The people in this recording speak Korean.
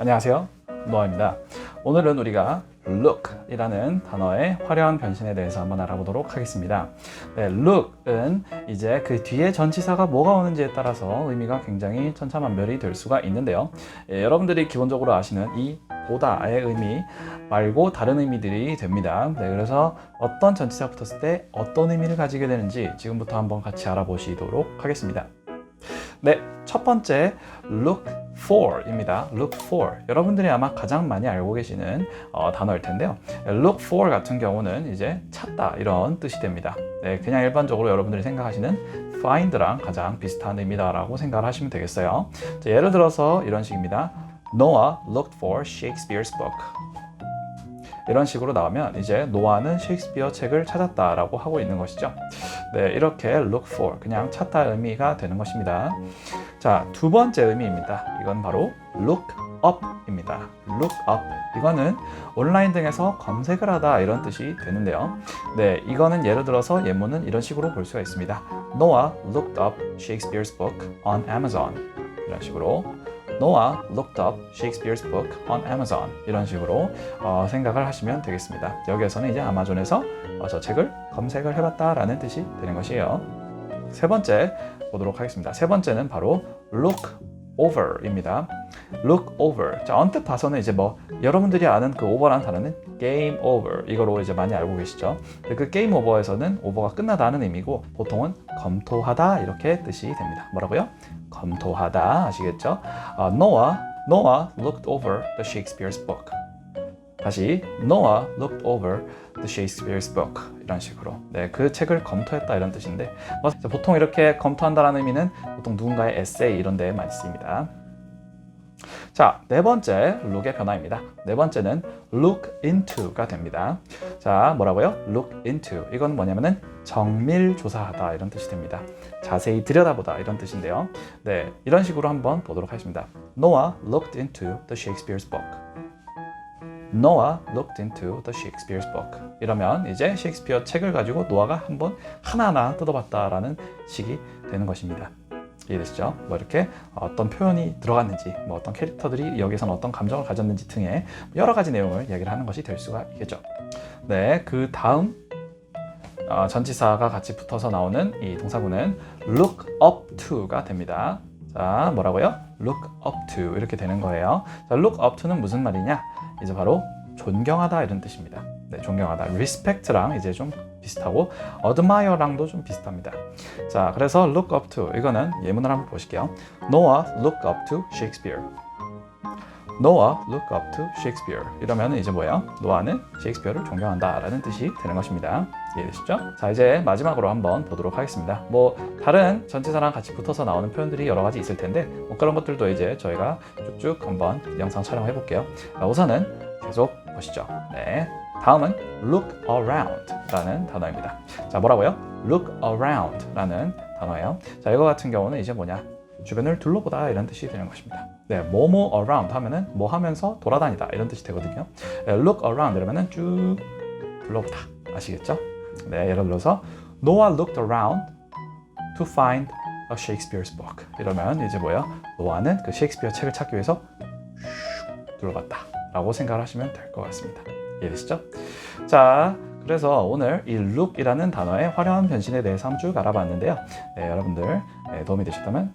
안녕하세요. 노아입니다. 오늘은 우리가 look이라는 단어의 화려한 변신에 대해서 한번 알아보도록 하겠습니다. 네, look은 이제 그 뒤에 전치사가 뭐가 오는지에 따라서 의미가 굉장히 천차만별이 될 수가 있는데요. 예, 여러분들이 기본적으로 아시는 이 보다의 의미 말고 다른 의미들이 됩니다. 네, 그래서 어떤 전치사 붙었을 때 어떤 의미를 가지게 되는지 지금부터 한번 같이 알아보시도록 하겠습니다. 네, 첫 번째 look for입니다. look for. 여러분들이 아마 가장 많이 알고 계시는 어, 단어일 텐데요. look for 같은 경우는 이제 찾다 이런 뜻이 됩니다. 네, 그냥 일반적으로 여러분들이 생각하시는 find랑 가장 비슷한 의미다라고 생각을 하시면 되겠어요. 자, 예를 들어서 이런 식입니다. Noah looked for Shakespeare's book. 이런 식으로 나오면 이제 노아는 셰익스피어 책을 찾았다라고 하고 있는 것이죠. 네, 이렇게 look for 그냥 찾다 의미가 되는 것입니다. 자, 두 번째 의미입니다. 이건 바로 look up입니다. look up. 이거는 온라인 등에서 검색을 하다 이런 뜻이 되는데요. 네, 이거는 예를 들어서 예문은 이런 식으로 볼 수가 있습니다. Noah looked up Shakespeare's book on Amazon. 이런 식으로 Noah looked up Shakespeare's book on Amazon. 이런 식으로 어, 생각을 하시면 되겠습니다. 여기에서는 이제 아마존에서 어, 저 책을 검색을 해봤다라는 뜻이 되는 것이에요. 세 번째 보도록 하겠습니다. 세 번째는 바로 look over입니다. look over. 자, 언뜻 봐서는 이제 뭐 여러분들이 아는 그 over라는 단어는 game over 이거로 이제 많이 알고 계시죠. 그 game over에서는 over가 끝나다는 의미고 보통은 검토하다 이렇게 뜻이 됩니다. 뭐라고요? 검토하다 아시겠죠? 아, Noah Noah looked over the Shakespeare's book. 다시 Noah looked over the Shakespeare's book 이런 식으로 네, 그 책을 검토했다 이런 뜻인데 뭐, 보통 이렇게 검토한다라는 의미는 보통 누군가의 에세이 이런 데에 많이 쓰입니다. 자, 네 번째 look의 변화입니다. 네 번째는 look into가 됩니다. 자, 뭐라고요? look into. 이건 뭐냐면은 정밀 조사하다 이런 뜻이 됩니다. 자세히 들여다보다 이런 뜻인데요. 네, 이런 식으로 한번 보도록 하겠습니다. Noah looked into the Shakespeare's book. Noah looked into the Shakespeare's book. 이러면 이제 셰익스피어 책을 가지고 노아가 한번 하나하나 뜯어봤다라는 식이 되는 것입니다. 이해되시죠? 뭐 이렇게 어떤 표현이 들어갔는지, 뭐 어떤 캐릭터들이 여기서는 어떤 감정을 가졌는지 등의 여러 가지 내용을 이야기를 하는 것이 될 수가 있겠죠. 네, 그 다음 어, 전치사가 같이 붙어서 나오는 이 동사구는 look up to가 됩니다. 자, 뭐라고요? look up to 이렇게 되는 거예요. 자, look up to는 무슨 말이냐? 이제 바로 존경하다 이런 뜻입니다. 네, 존경하다. respect랑 이제 좀 비슷하고 admire랑도 좀 비슷합니다. 자, 그래서 look up to 이거는 예문을 한번 보실게요. Noah look up to Shakespeare. Noah look up to Shakespeare. 이러면 이제 뭐예요? 노아는 셰익스피어를 존경한다 라는 뜻이 되는 것입니다. 이해되시죠? 자, 이제 마지막으로 한번 보도록 하겠습니다. 뭐 다른 전치사랑 같이 붙어서 나오는 표현들이 여러 가지 있을 텐데 뭐 그런 것들도 이제 저희가 쭉쭉 한번 영상 촬영해 볼게요. 자, 우선은 계속 보시죠. 네. 다음은 look around라는 단어입니다. 자, 뭐라고요? look around라는 단어예요. 자, 이거 같은 경우는 이제 뭐냐? 주변을 둘러보다 이런 뜻이 되는 것입니다. 네, 뭐뭐 around 하면은 뭐 하면서 돌아다니다 이런 뜻이 되거든요. 네, look around 이러면은 쭉 둘러보다 아시겠죠? 네, 예를 들어서 Noah looked around to find a Shakespeare's book. 이러면 이제 뭐예요? 노아는 그 셰익스피어 책을 찾기 위해서 슉 둘러봤다 라고 생각을 하시면 될 것 같습니다. 이해되시죠? 자, 그래서 오늘 이 look이라는 단어의 화려한 변신에 대해서 한번 쭉 알아봤는데요. 네, 여러분들 네, 도움이 되셨다면